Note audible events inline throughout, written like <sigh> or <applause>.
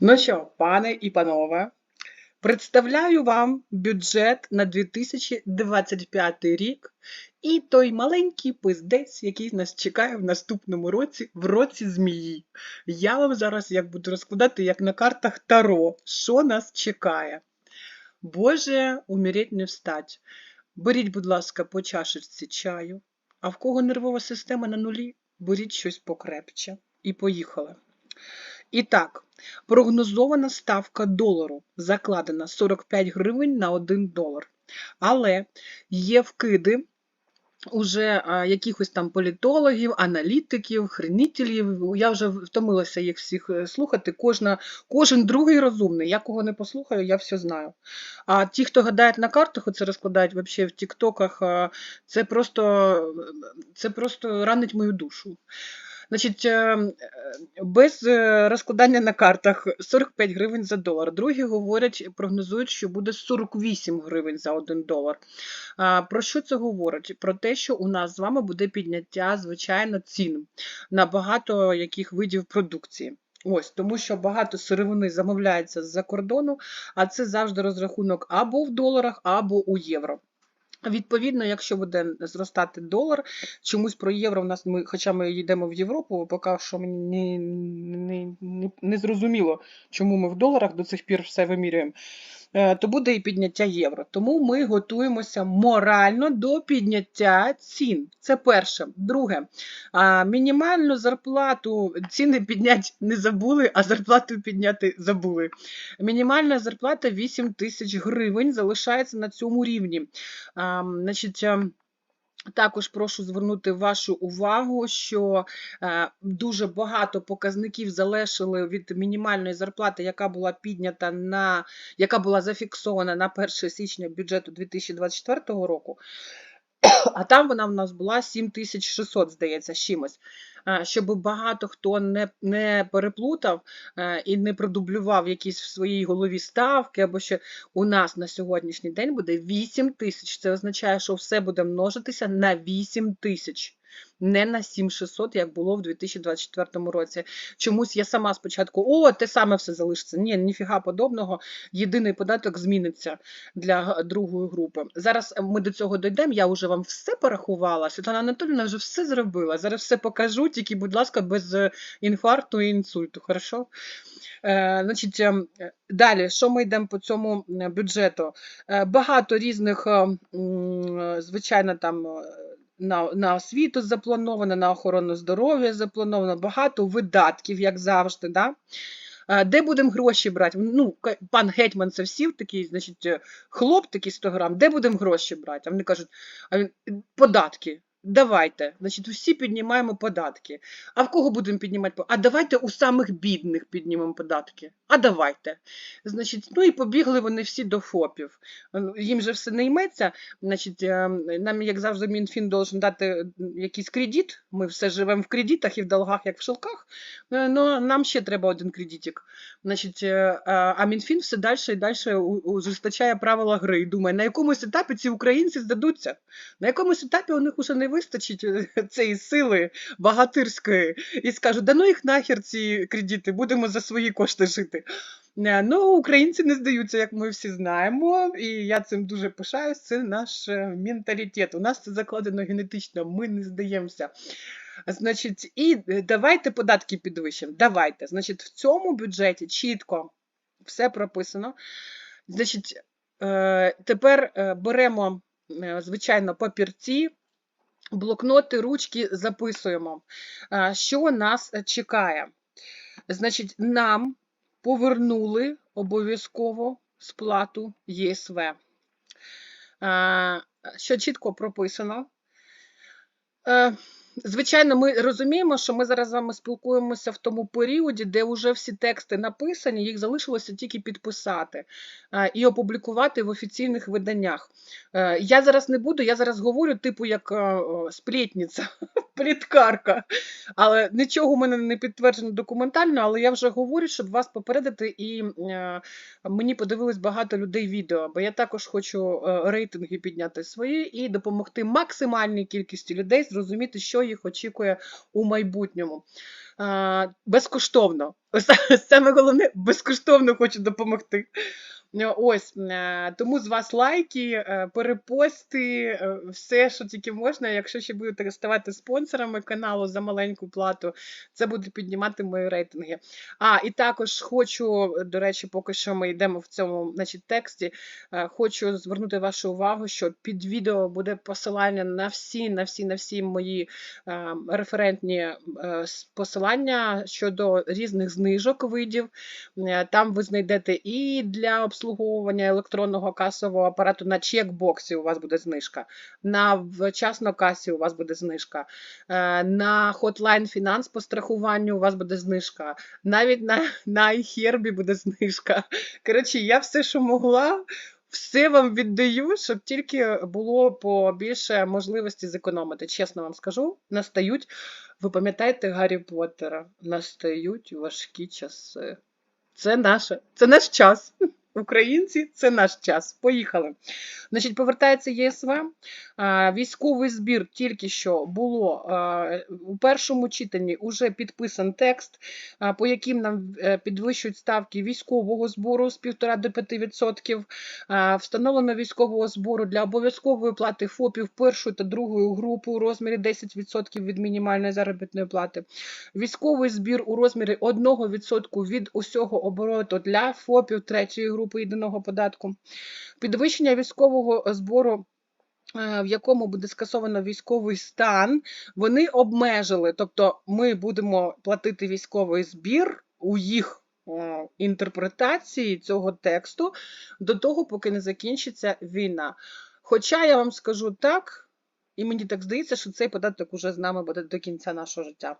Ну що, пане і панове, представляю вам бюджет на 2025 рік і той маленький пиздець, який нас чекає в наступному році, в році змії. Я вам зараз як буду розкладати, як на картах Таро, що нас чекає. Боже, умереть не встать. Беріть, будь ласка, по чашечці чаю, а в кого нервова система на нулі, беріть щось покрепче. І поїхали. І так, прогнозована ставка долару закладена 45 гривень на 1 долар. Але є вкиди уже якихось там політологів, аналітиків, хренітелів. Я вже втомилася їх всіх е, слухати. Кожна, кожен другий розумний. Я кого не послухаю, я все знаю. А ті, хто гадають на картах, оце розкладають вообще в тіктоках, це просто, це просто ранить мою душу. Значить, е, е, без е, розкладання на картах 45 гривень за долар. Другі говорять, прогнозують, що буде 48 гривень за 1 долар. Про що це говорить? Про те, що у нас з вами буде підняття, звичайно, цін на багато яких видів продукції. Ось, тому що багато сировини замовляється з-за кордону, а це завжди розрахунок або в доларах, або у євро. Відповідно, якщо буде зростати долар, чомусь про євро в нас ми, хоча ми йдемо в Європу, поки що мені не, не, не зрозуміло, чому ми в доларах до цих пір все вимірюємо. Е, то буде і підняття євро. Тому ми готуємося морально до підняття цін. Це перше. Друге, мінімальну зарплату ціни підняти не забули, а зарплату підняти забули. Мінімальна зарплата 8 тисяч гривень залишається на цьому рівні. Значить, ем, також прошу звернути вашу увагу, що е, дуже багато показників залишили від мінімальної зарплати, яка була піднята на яка була зафіксована на 1 січня бюджету 2024 року. <coughs> А там вона в нас була 7600, здається, чимось. Щоб багато хто не не переплутав е, і не продублював якісь в своїй голові ставки, або що у нас на сьогоднішній день буде 8 тисяч. Це означає, що все буде множитися на 8 тисяч не на 7600, як було в 2024 році. Чомусь я сама спочатку, о, те саме все залишиться. Ні, ніфіга подобного. Єдиний податок зміниться для другої групи. Зараз ми до цього дійдемо, я вже вам все порахувала. Світлана Анатолійовна вже все зробила. Зараз все покажу, тільки, будь ласка, без е, інфаркту і інсульту. Хорошо? Е, значить, е, Далі, що ми йдемо по цьому бюджету? Е, багато різних, звичайно, там на на освіту заплановано, на охорону здоров'я заплановано, багато видатків, як завжди. Да? Де будемо гроші брати? Ну, Пан Гетьман це всі такий, значить, хлоп такий 100 грам, де будемо гроші брати? А вони кажуть, податки. Давайте, значить, усі піднімаємо податки. А в кого будемо піднімати? А давайте у самих бідних піднімемо податки. А давайте. Значить, ну і побігли вони всі до ФОПів. Їм же все не йметься. Значить, е, нам, як завжди, МінФін должен дати якийсь кредит. Ми все живемо в кредитах і в долгах, як в шелках. Ну, нам ще треба один кредитик. Значить, е, А МінФін все далі і далі ужесточає правила гри і думає, на якомусь етапі ці українці здадуться. На якомусь етапі у них уже не вистачить <laughs> цієї сили багатирської і скажуть, да ну їх нахер ці кредити, будемо за свої кошти жити. Е, ну, українці не здаються, як ми всі знаємо, і я цим дуже пишаюсь. Це наш е, менталітет. У нас це закладено генетично, ми не здаємося. Значить, і е, давайте податки підвищимо. Давайте. Значить, в цьому бюджеті чітко все прописано. Значить, тепер беремо, звичайно, папірці. Блокноти, ручки записуємо, що нас чекає. Значить, нам повернули обов'язково сплату ЄСВ. Що чітко прописано. Е, Звичайно, ми розуміємо, що ми зараз з вами спілкуємося в тому періоді, де вже всі тексти написані, їх залишилося тільки підписати і опублікувати в офіційних виданнях. Е, я зараз не буду, я зараз говорю, типу, як е, сплітниця, <laughs> пліткарка. Але нічого у мене не підтверджено документально, але я вже говорю, щоб вас попередити, і е, мені подивились багато людей відео, бо я також хочу рейтинги підняти свої і допомогти максимальній кількості людей зрозуміти, що їх очікує у майбутньому. безкоштовно. <laughs> Саме головне, безкоштовно хочу допомогти. Е, Ось е, тому з вас лайки, е, перепости, все, що тільки можна. Якщо ще будете ставати спонсорами каналу за маленьку плату, це буде піднімати мої рейтинги. А, і також хочу, до речі, поки що ми йдемо в цьому значить, тексті. Хочу звернути вашу увагу, що під відео буде посилання на всі, на всі, на всі мої референтні посилання щодо різних знижок видів. Там ви знайдете і для обслуговування електронного касового апарату на чекбоксі у вас буде знижка, на вчасно касі у вас буде знижка, е, на Hotline Finance по страхуванню у вас буде знижка, навіть на, на iHerb буде знижка. Коротше, я все, що могла. Все вам віддаю, щоб тільки було побільше можливості зекономити. Чесно вам скажу, настають, ви пам'ятаєте Гаррі Поттера? Настають важкі часи. Це наше, це наш час. Українці, це наш час. Поїхали. Значить, повертається ЄСВ. Військовий збір тільки що було у першому читанні уже підписан текст, по яким нам е, підвищують ставки військового збору з 1,5 до 5%. Встановлено військового збору для обов'язкової плати ФОПів першої та другої групи у розмірі 10% від мінімальної заробітної плати. Військовий збір у розмірі 1% від усього обороту для ФОПів третьої групи єдиного податку. Підвищення військового збору. е, В якому буде скасовано військовий стан, вони обмежили. Тобто, ми будемо платити військовий збір у їх е, інтерпретації цього тексту до того, поки не закінчиться війна. Хоча я вам скажу так, і мені так здається, що цей податок уже з нами буде до кінця нашого життя.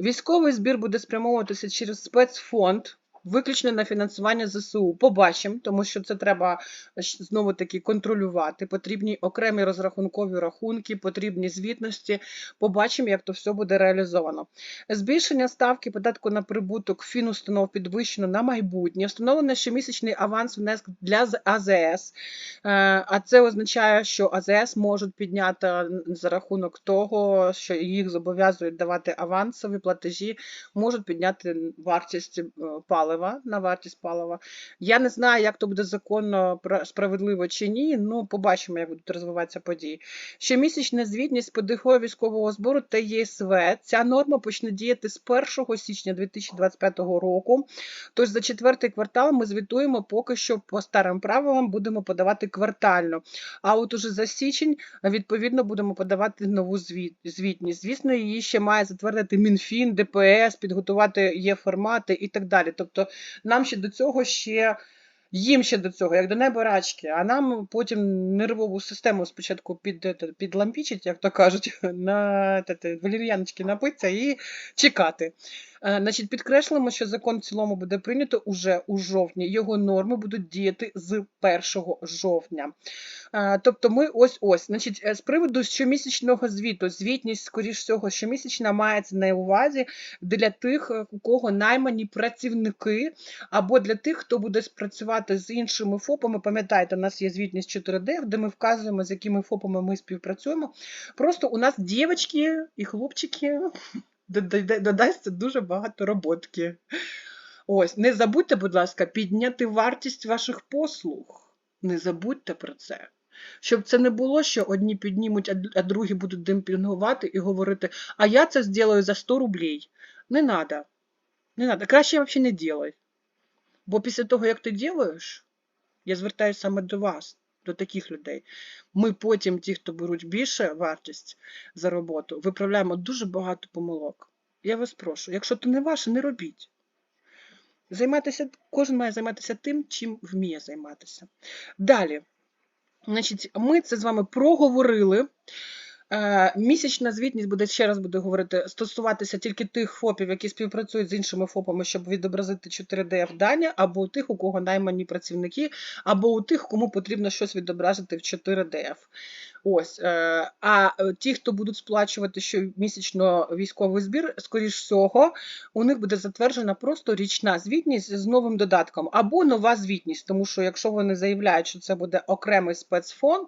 Військовий збір буде спрямовуватися через спецфонд. Виключно на фінансування ЗСУ. Побачимо, тому що це треба знову таки контролювати. Потрібні окремі розрахункові рахунки, потрібні звітності. Побачимо, як то все буде реалізовано. Збільшення ставки податку на прибуток фінустанов підвищено на майбутнє. Встановлено щомісячний аванс внеск для АЗС. Е, А це означає, що АЗС можуть підняти за рахунок того, що їх зобов'язують давати авансові платежі, можуть підняти вартість е, палива на вартість палива. Я не знаю, як то буде законно справедливо чи ні. Ну, побачимо, як будуть розвиватися події. Щомісячна звітність ПДФО військового збору та ЄСВ. Ця норма почне діяти з 1 січня 2025 року. Тож за четвертий квартал ми звітуємо поки що по старим правилам будемо подавати квартально. А от уже за січень відповідно будемо подавати нову звітність. Звісно, її ще має затвердити Мінфін, ДПС, підготувати є формати і так далі. Тобто нам ще до цього ще. Їм ще до цього, як до неба рачки, а нам потім нервову систему спочатку під, підлампічить, як то кажуть, <laughs> на валір'яночки напитися і чекати. Е, Значить, підкреслимо, що закон в цілому буде прийнято уже у жовтні. Його норми будуть діяти з 1 жовтня. Е, Тобто ми ось-ось. Значить, е, з приводу щомісячного звіту, звітність, скоріш всього, щомісячна мається на увазі для тих, у кого наймані працівники, або для тих, хто буде спрацювати з іншими ФОПами. Пам'ятаєте, у нас є звітність 4D, де ми вказуємо, з якими ФОПами ми співпрацюємо. Просто у нас дівчатки і хлопчики додасться дуже багато роботки. Ось, не забудьте, будь ласка, підняти вартість ваших послуг. Не забудьте про це. Щоб це не було, що одні піднімуть, а другі будуть демпінгувати і говорити, а я це зроблю за 100 рублей. Не треба. Не треба. Краще взагалі не делай. Бо після того, як ти робиш, я звертаюся саме до вас, до таких людей. Ми потім, ті, хто беруть більше вартість за роботу, виправляємо дуже багато помилок. Я вас прошу, якщо то не ваше, не робіть. Займатися, кожен має займатися тим, чим вміє займатися. Далі, значить, ми це з вами проговорили. Е, Місячна звітність буде ще раз буду говорити, стосуватися тільки тих ФОПів, які співпрацюють з іншими ФОПами, щоб відобразити 4DF дані, або у тих, у кого наймані працівники, або у тих, кому потрібно щось відобразити в 4DF. Ось, е, а е, ті, хто будуть сплачувати щомісячно військовий збір, скоріш всього, у них буде затверджена просто річна звітність з новим додатком або нова звітність, тому що якщо вони заявляють, що це буде окремий спецфонд,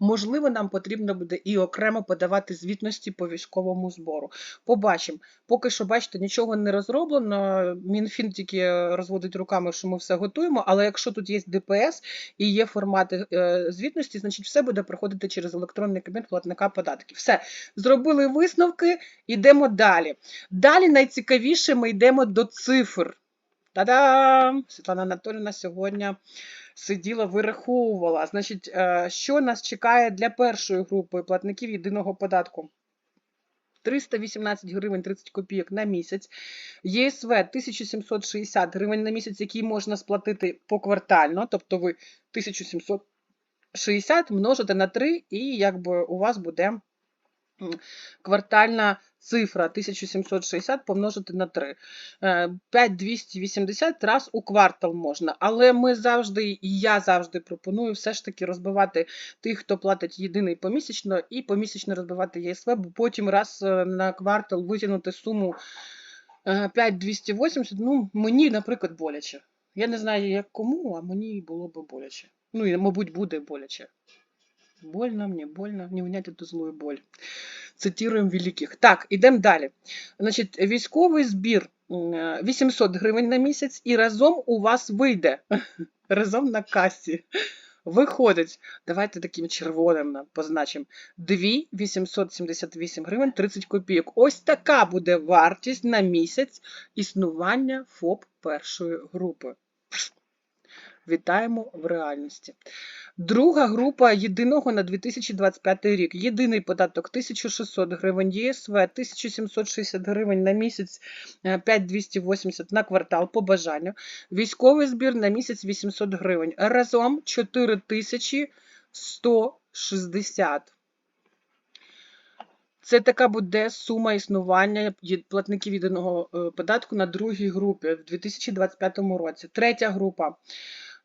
можливо, нам потрібно буде і окремо подавати звітності по військовому збору. Побачимо. Поки що, бачите, нічого не розроблено. Мінфін тільки розводить руками, що ми все готуємо. Але якщо тут є ДПС і є формати е, звітності, значить все буде проходити через електронний кабінет платника податків. Все, зробили висновки, йдемо далі. Далі найцікавіше ми йдемо до цифр. Та-дам! Світлана Анатоліївна сьогодні сиділа, вираховувала. Значить, е, що нас чекає для першої групи платників єдиного податку? 318 гривень 30 копійок на місяць, ЄСВ 1760 гривень на місяць, який можна сплатити поквартально, тобто ви 1760 множите на 3, і якби у вас буде квартальна цифра 1760 помножити на 3. Е, 5280 раз у квартал можна, але ми завжди, і я завжди пропоную все ж таки розбивати тих, хто платить єдиний помісячно, і помісячно розбивати ЄСВ, бо потім раз е, на квартал витягнути суму е, 5280, ну, мені, наприклад, боляче. Я не знаю, як кому, а мені було б боляче. Ну, і, мабуть, буде боляче. Больно мне, больно, не унять эту злую боль. Цитируємо великих. Так, ідемо далі. Значить, військовий збір е, 800 гривень на місяць, і разом у вас вийде. <laughs> Разом на касі. Виходить, давайте таким червоним позначимо. 2 878 гривень 30 копійок. Ось така буде вартість на місяць існування ФОП першої групи. Вітаємо в реальності. Друга група єдиного на 2025 рік. Єдиний податок 1600 гривень, ЄСВ 1760 гривень на місяць, е, 5280 на квартал по бажанню. Військовий збір на місяць 800 гривень. Разом 4160. Це така буде сума існування платників єдиного е, податку на другій групі в 2025 році. Третя група.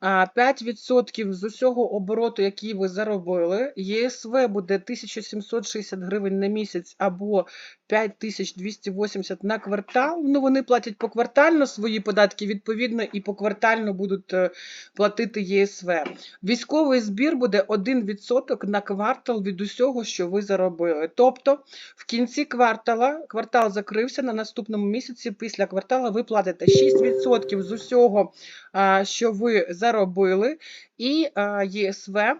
А, 5% з усього обороту, який ви заробили, ЄСВ буде 1760 гривень на місяць або 5280 на квартал. Ну, вони платять поквартально свої податки, відповідно, і поквартально будуть е, платити ЄСВ. Військовий збір буде 1% на квартал від усього, що ви заробили. Тобто, в кінці квартала, квартал закрився на наступному місяці, після квартала ви платите 6% з усього, що ви заробили, і ЄСВ м,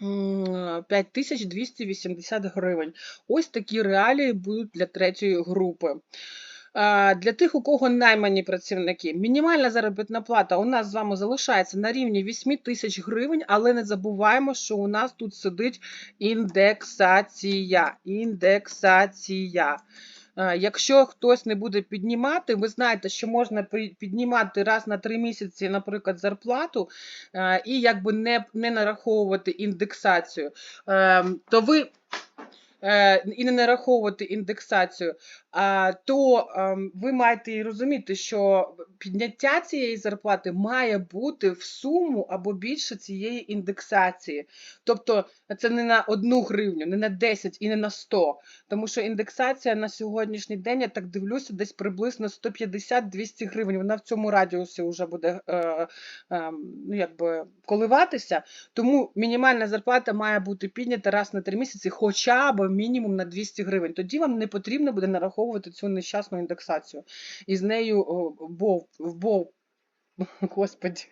5280 гривень. Ось такі реалії будуть для третьої групи. Для тих, у кого наймані працівники, мінімальна заробітна плата у нас з вами залишається на рівні 8 тисяч гривень, але не забуваємо, що у нас тут сидить індексація. Індексація. Е, Якщо хтось не буде піднімати, ви знаєте, що можна піднімати раз на три місяці, наприклад, зарплату, е, і якби не, не нараховувати індексацію, Ем, то ви і не нараховувати індексацію, то ем, ви маєте розуміти, що підняття цієї зарплати має бути в суму або більше цієї індексації. Тобто це не на одну гривню, не на 10 і не на 100. Тому що індексація на сьогоднішній день, я так дивлюся, десь приблизно 150-200 гривень. Вона в цьому радіусі вже буде е, е, ну, коливатися. Тому мінімальна зарплата має бути піднята раз на 3 місяці, хоча б мінімум на 200 гривень. Тоді вам не потрібно буде нараховувати цю нещасну індексацію. І з нею о, бов, <laughs> господі.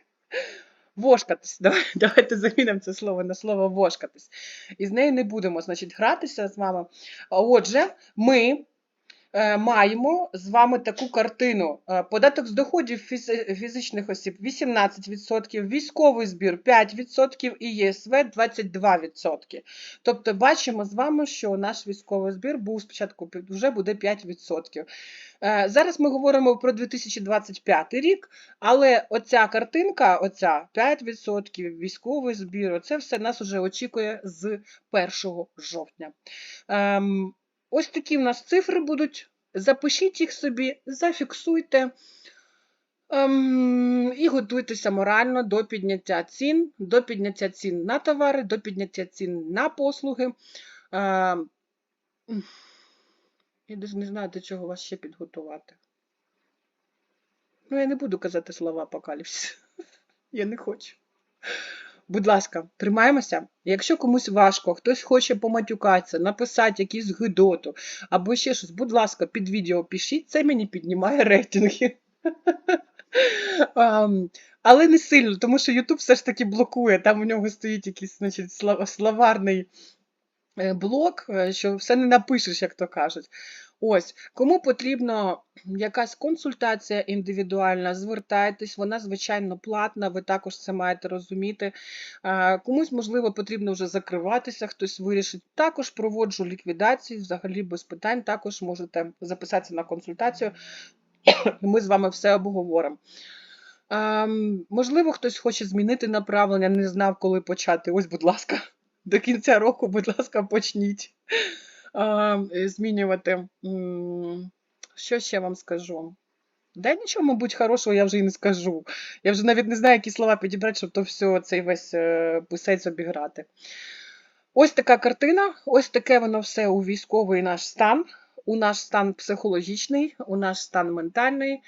Вошкатись. <laughs> Давай, давайте замінимо це слово на слово вошкатись. І з нею не будемо, значить, гратися з вами. Отже, ми маємо з вами таку картину. Е, Податок з доходів фізичних осіб 18%, військовий збір 5% і ЄСВ 22%. Тобто бачимо з вами, що наш військовий збір був спочатку вже буде 5%. Е, Зараз ми говоримо про 2025 рік, але оця картинка, оця 5% військовий збір, це все нас уже очікує з 1 жовтня. Ось такі в нас цифри будуть. Запишіть їх собі, зафіксуйте. Ем, і готуйтеся морально до підняття цін, до підняття цін на товари, до підняття цін на послуги. Ем, я навіть не знаю, до чого вас ще підготувати. Ну, я не буду казати слова апокаліпсис. <laughs> Я не хочу. Будь ласка, тримаємося. Якщо комусь важко, хтось хоче поматюкатися, написати якийсь гидоту або ще щось, будь ласка, під відео пишіть, це мені піднімає рейтинги. <laughs> Але не сильно, тому що YouTube все ж таки блокує. Там у нього стоїть якийсь значить, словарний е, блок, е, що все не напишеш, як то кажуть. Ось, кому потрібна якась консультація індивідуальна, звертайтесь, вона, звичайно, платна, ви також це маєте розуміти. Комусь, можливо, потрібно вже закриватися, хтось вирішить. Також проводжу ліквідації, взагалі без питань. Також можете записатися на консультацію, <coughs> ми з вами все обговоримо. Можливо, хтось хоче змінити направлення, не знав, коли почати. Ось, будь ласка, до кінця року, будь ласка, почніть змінювати. Що ще вам скажу? Да нічого, мабуть, хорошого я вже і не скажу. Я вже навіть не знаю, які слова підібрати, щоб то все цей весь е, писець обіграти. Ось така картина, ось таке воно все у військовий наш стан, у наш стан психологічний, у наш стан ментальний.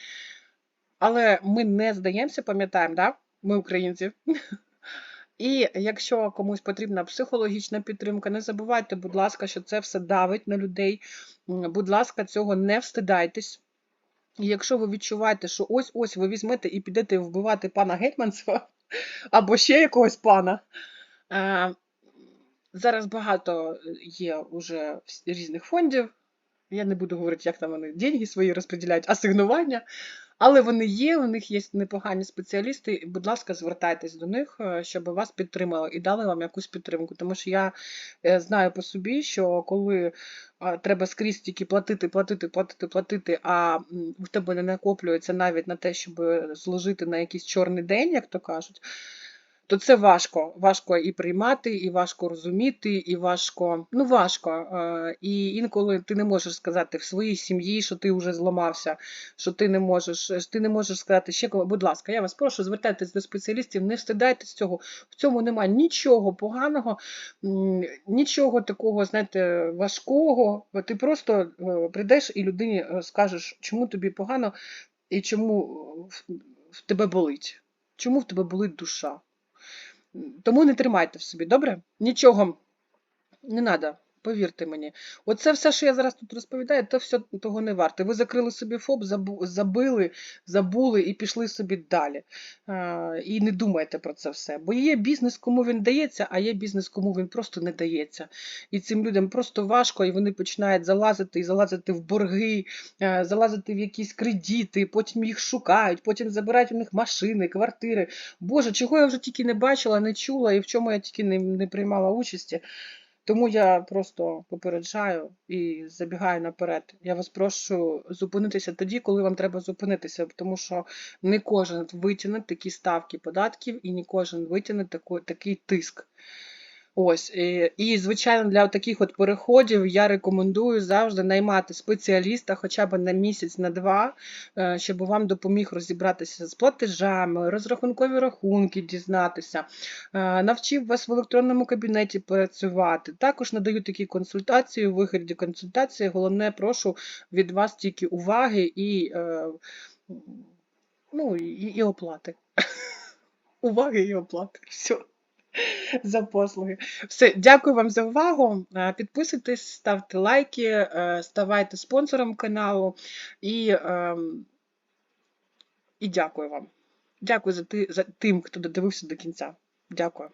Але ми не здаємося, пам'ятаємо, да? ми українці. І якщо комусь потрібна психологічна підтримка, не забувайте, будь ласка, що це все давить на людей. Будь ласка, цього не встидайтесь. І якщо ви відчуваєте, що ось-ось ви візьмете і підете вбивати пана Гетьманцева <laughs> або ще якогось пана. е, Зараз багато є уже різних фондів. Я не буду говорити, як там вони деньги свої розподіляють, асигнування. Але вони є, у них є непогані спеціалісти. Будь ласка, звертайтесь до них, е, щоб вас підтримали і дали вам якусь підтримку. Тому що я е, знаю по собі, що коли треба скрізь тільки платити, платити, платити, платити, а в тебе не накоплюється навіть на те, щоб зложити на якийсь чорний день, як то кажуть, то це важко. Важко і приймати, і важко розуміти, і важко. Ну, важко. Е, І інколи ти не можеш сказати в своїй сім'ї, що ти вже зламався, що ти не можеш, ти не можеш сказати ще кому. Будь ласка, я вас прошу, звертайтесь до спеціалістів, не встидайтесь цього. В цьому немає нічого поганого, нічого такого, знаєте, важкого. Ти просто е, прийдеш і людині е, скажеш, чому тобі погано і чому в тебе болить. Чому в тебе болить душа? Тому не тримайте в собі, добре? Нічого не треба, повірте мені. Оце все, що я зараз тут розповідаю, то все того не варте. Ви закрили собі ФОП, забили, забули і пішли собі далі. І не думайте про це все. Бо є бізнес, кому він дається, а є бізнес, кому він просто не дається. І цим людям просто важко, і вони починають залазити і залазити в борги, залазити в якісь кредити, потім їх шукають, потім забирають у них машини, квартири. Боже, чого я вже тільки не бачила, не чула і в чому я тільки не, не приймала участі. Тому я просто попереджаю і забігаю наперед. Я вас прошу зупинитися тоді, коли вам треба зупинитися, тому що не кожен витягне такі ставки податків і не кожен витягне такий тиск. Ось, і, і, звичайно, для таких от переходів я рекомендую завжди наймати спеціаліста хоча б на місяць, на два, е, щоб вам допоміг розібратися з платежами, розрахункові рахунки дізнатися, е, навчив вас в електронному кабінеті працювати. Також надаю такі консультації у вигляді консультації. Головне, прошу від вас тільки уваги і, е, ну, і, і оплати. <laughs> Уваги і оплати. Все <laughs> за послуги. Все, дякую вам за увагу. Е, Підписуйтесь, ставте лайки, е, ставайте спонсором каналу і, ем, і дякую вам. Дякую за, за тим, хто додивився до кінця. Дякую.